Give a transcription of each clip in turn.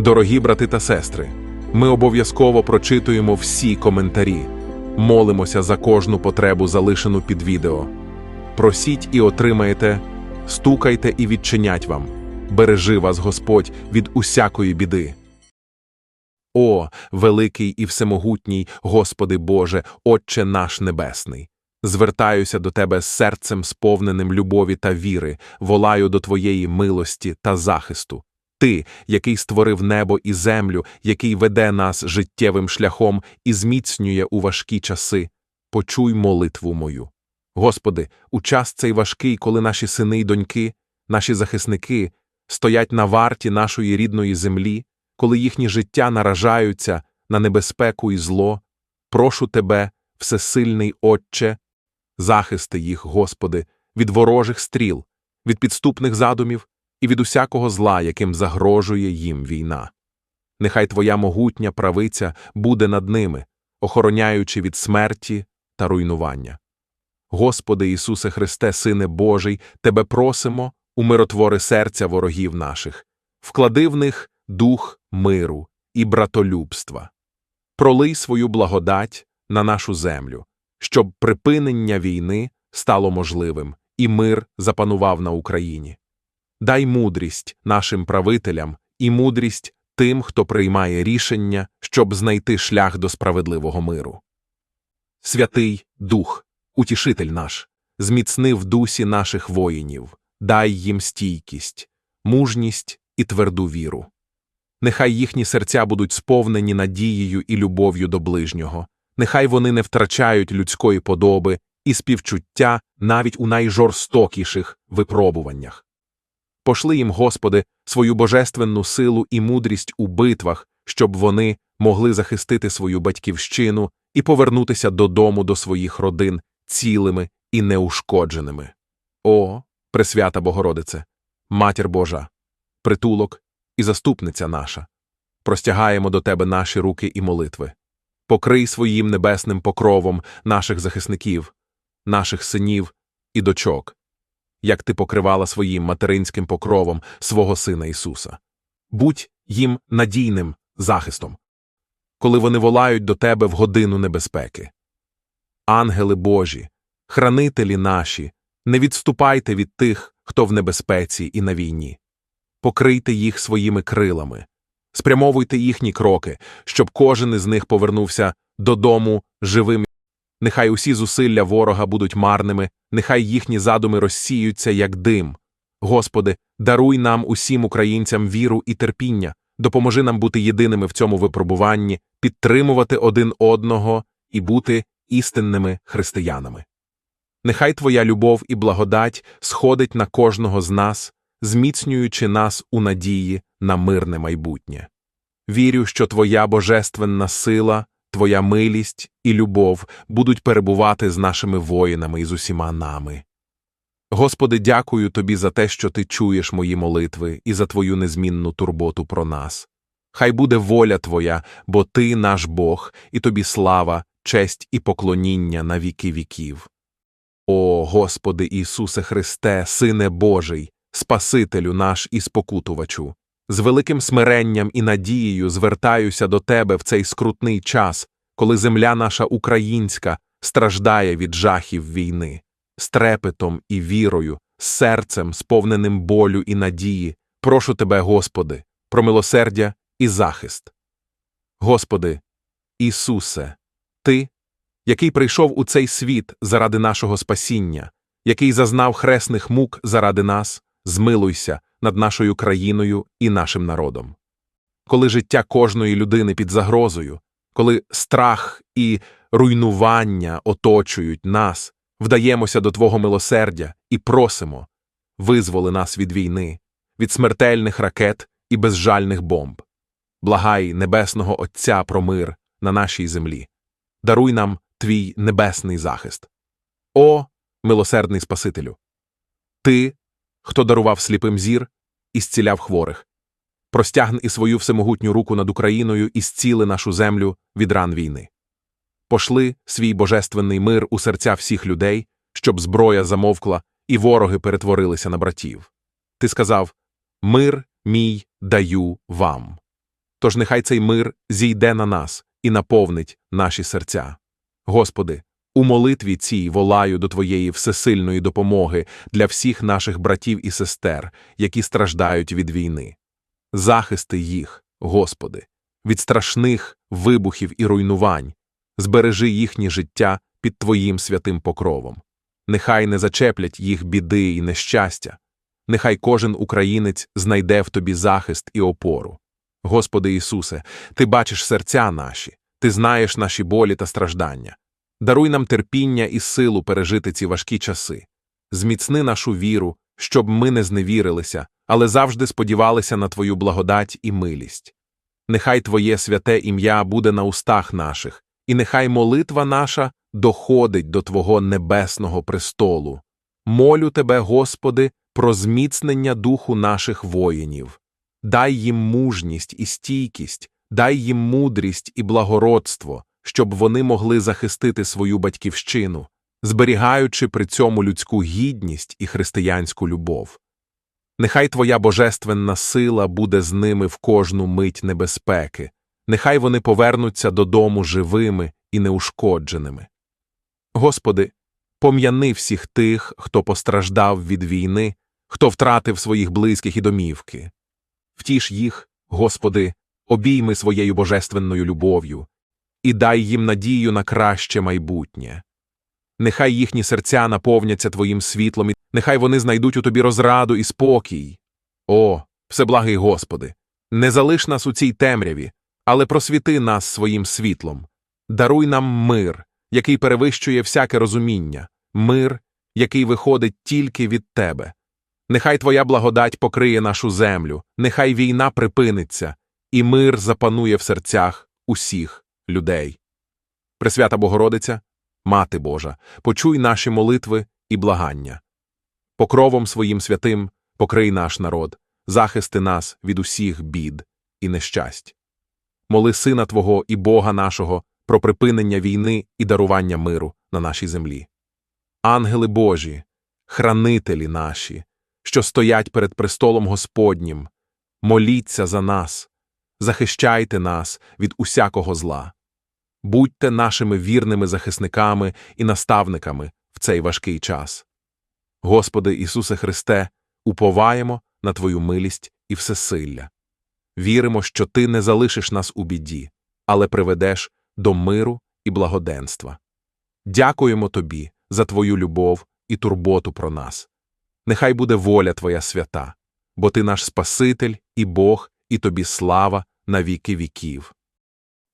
Дорогі брати та сестри, ми обов'язково прочитуємо всі коментарі, молимося за кожну потребу, залишену під відео. Просіть і отримаєте, стукайте і відчинять вам. Бережи вас Господь від усякої біди. О, великий і всемогутній Господи Боже, Отче наш Небесний! Звертаюся до Тебе з серцем, сповненим любові та віри, волаю до Твоєї милості та захисту. Ти, який створив небо і землю, який веде нас життєвим шляхом і зміцнює у важкі часи, почуй молитву мою. Господи, у час цей важкий, коли наші сини й доньки, наші захисники стоять на варті нашої рідної землі, коли їхні життя наражаються на небезпеку і зло, прошу Тебе, всесильний Отче, захисти їх, Господи, від ворожих стріл, від підступних задумів і від усякого зла, яким загрожує їм війна. Нехай Твоя могутня правиця буде над ними, охороняючи від смерті та руйнування. Господи Ісусе Христе, Сине Божий, Тебе просимо, умиротвори серця ворогів наших, вклади в них дух миру і братолюбства. Пролий свою благодать на нашу землю, щоб припинення війни стало можливим і мир запанував на Україні. Дай мудрість нашим правителям і мудрість тим, хто приймає рішення, щоб знайти шлях до справедливого миру. Святий Дух, утішитель наш, зміцни в дусі наших воїнів, дай їм стійкість, мужність і тверду віру. Нехай їхні серця будуть сповнені надією і любов'ю до ближнього, нехай вони не втрачають людської подоби і співчуття навіть у найжорстокіших випробуваннях. Пошли їм, Господи, свою божественну силу і мудрість у битвах, щоб вони могли захистити свою батьківщину і повернутися додому до своїх родин цілими і неушкодженими. О, Пресвята Богородице, Матір Божа, притулок і заступниця наша, простягаємо до Тебе наші руки і молитви. Покрий своїм небесним покровом наших захисників, наших синів і дочок, як ти покривала своїм материнським покровом свого Сина Ісуса. Будь їм надійним захистом, коли вони волають до Тебе в годину небезпеки. Ангели Божі, хранителі наші, не відступайте від тих, хто в небезпеці і на війні. Покрийте їх своїми крилами, спрямовуйте їхні кроки, щоб кожен із них повернувся додому живим. Нехай усі зусилля ворога будуть марними, нехай їхні задуми розсіються, як дим. Господи, даруй нам усім українцям віру і терпіння, допоможи нам бути єдиними в цьому випробуванні, підтримувати один одного і бути істинними християнами. Нехай Твоя любов і благодать сходить на кожного з нас, зміцнюючи нас у надії на мирне майбутнє. Вірю, що Твоя божественна сила, Твоя милість і любов будуть перебувати з нашими воїнами і з усіма нами. Господи, дякую Тобі за те, що Ти чуєш мої молитви і за Твою незмінну турботу про нас. Хай буде воля Твоя, бо Ти наш Бог, і Тобі слава, честь і поклоніння на віки віків. О, Господи Ісусе Христе, Сине Божий, Спасителю наш і спокутувачу, з великим смиренням і надією звертаюся до Тебе в цей скрутний час, коли земля наша українська страждає від жахів війни, з трепетом і вірою, з серцем, сповненим болю і надії, прошу Тебе, Господи, про милосердя і захист. Господи, Ісусе, Ти, який прийшов у цей світ заради нашого спасіння, який зазнав хресних мук заради нас, змилуйся над нашою країною і нашим народом. Коли життя кожної людини під загрозою, коли страх і руйнування оточують нас, вдаємося до Твого милосердя і просимо визволи нас від війни, від смертельних ракет і безжальних бомб. Благай Небесного Отця про мир на нашій землі. Даруй нам твій небесний захист. О, милосердний Спасителю! Ти, хто дарував сліпим зір і зціляв хворих, простягни і свою всемогутню руку над Україною і зціли нашу землю від ран війни. Пошли свій божественний мир у серця всіх людей, щоб зброя замовкла і вороги перетворилися на братів. Ти сказав Мир мій даю вам. Тож нехай цей мир зійде на нас і наповнить наші серця. Господи, у молитві цій волаю до Твоєї всесильної допомоги для всіх наших братів і сестер, які страждають від війни. Захисти їх, Господи, від страшних вибухів і руйнувань, збережи їхнє життя під Твоїм святим покровом. Нехай не зачеплять їх біди і нещастя, нехай кожен українець знайде в Тобі захист і опору. Господи Ісусе, Ти бачиш серця наші, Ти знаєш наші болі та страждання. Даруй нам терпіння і силу пережити ці важкі часи. Зміцни нашу віру, щоб ми не зневірилися, але завжди сподівалися на Твою благодать і милість. Нехай Твоє святе ім'я буде на устах наших, і нехай молитва наша доходить до Твого небесного престолу. Молю Тебе, Господи, про зміцнення духу наших воїнів. Дай їм мужність і стійкість, дай їм мудрість і благородство, щоб вони могли захистити свою батьківщину, зберігаючи при цьому людську гідність і християнську любов. Нехай Твоя божественна сила буде з ними в кожну мить небезпеки, нехай вони повернуться додому живими і неушкодженими. Господи, пом'яни всіх тих, хто постраждав від війни, хто втратив своїх близьких і домівки. Втіш їх, Господи, обійми своєю божественною любов'ю і дай їм надію на краще майбутнє. Нехай їхні серця наповняться Твоїм світлом, і нехай вони знайдуть у Тобі розраду і спокій. О, всеблагий Господи, не залиш нас у цій темряві, але просвіти нас своїм світлом. Даруй нам мир, який перевищує всяке розуміння, мир, який виходить тільки від Тебе. Нехай Твоя благодать покриє нашу землю, нехай війна припиниться, і мир запанує в серцях усіх людей. Пресвята Богородиця, Мати Божа, почуй наші молитви і благання. Покровом своїм святим покрий наш народ, захисти нас від усіх бід і нещасть. Моли Сина Твого і Бога нашого про припинення війни і дарування миру на нашій землі. Ангели Божі, хранителі наші, що стоять перед престолом Господнім, моліться за нас, захищайте нас від усякого зла. Будьте нашими вірними захисниками і наставниками в цей важкий час. Господи Ісусе Христе, уповаємо на Твою милість і всесилля. Віримо, що Ти не залишиш нас у біді, але приведеш до миру і благоденства. Дякуємо Тобі за Твою любов і турботу про нас. Нехай буде воля Твоя свята, бо Ти наш Спаситель і Бог, і Тобі слава на віки віків.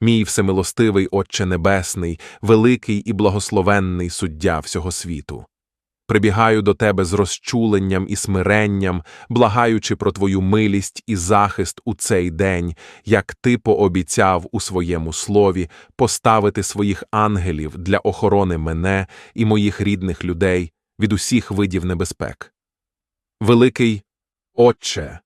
Мій всемилостивий Отче Небесний, великий і благословенний суддя всього світу. Прибігаю до Тебе з розчуленням і смиренням, благаючи про Твою милість і захист у цей день, як Ти пообіцяв у своєму слові поставити своїх ангелів для охорони мене і моїх рідних людей від усіх видів небезпек. Великий Отче,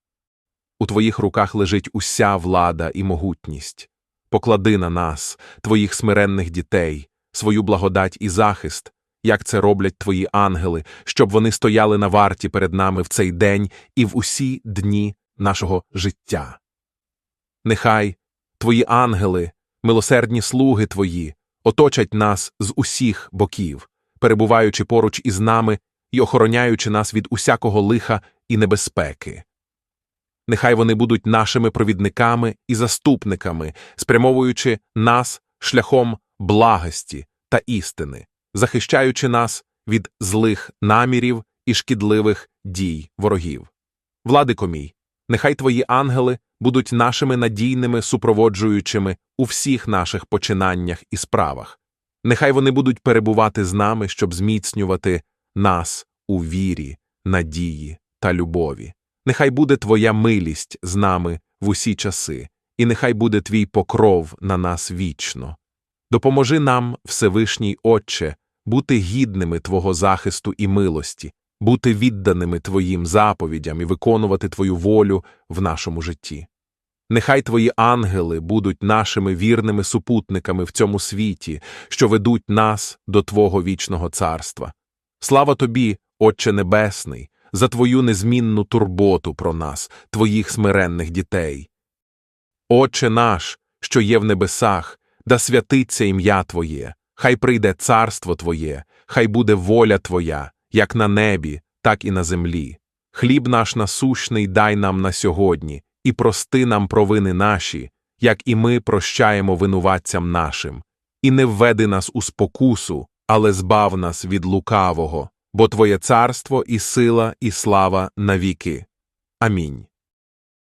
у Твоїх руках лежить уся влада і могутність. Поклади на нас, Твоїх смиренних дітей, свою благодать і захист, як це роблять Твої ангели, щоб вони стояли на варті перед нами в цей день і в усі дні нашого життя. Нехай Твої ангели, милосердні слуги Твої, оточать нас з усіх боків, перебуваючи поруч із нами і охороняючи нас від усякого лиха і небезпеки. Нехай вони будуть нашими провідниками і заступниками, спрямовуючи нас шляхом благості та істини, захищаючи нас від злих намірів і шкідливих дій ворогів. Владико мій, нехай твої ангели будуть нашими надійними супроводжуючими у всіх наших починаннях і справах. Нехай вони будуть перебувати з нами, щоб зміцнювати нас у вірі, надії та любові. Нехай буде Твоя милість з нами в усі часи, і нехай буде Твій покров на нас вічно. Допоможи нам, Всевишній Отче, бути гідними Твого захисту і милості, бути відданими Твоїм заповідям і виконувати Твою волю в нашому житті. Нехай Твої ангели будуть нашими вірними супутниками в цьому світі, що ведуть нас до Твого вічного царства. Слава Тобі, Отче Небесний! За твою незмінну турботу про нас, твоїх смиренних дітей. Отче наш, що є в небесах, да святиться ім'я Твоє, хай прийде царство Твоє, хай буде воля Твоя, як на небі, так і на землі. Хліб наш насущний дай нам на сьогодні, і прости нам провини наші, як і ми прощаємо винуватцям нашим. І не введи нас у спокусу, але збав нас від лукавого, бо Твоє царство і сила, і слава навіки. Амінь.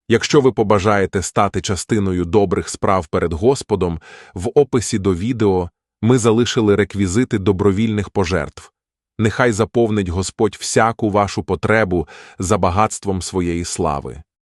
Якщо ви побажаєте стати частиною добрих справ перед Господом, в описі до відео ми залишили реквізити добровільних пожертв. Нехай заповнить Господь всяку вашу потребу за багатством своєї слави.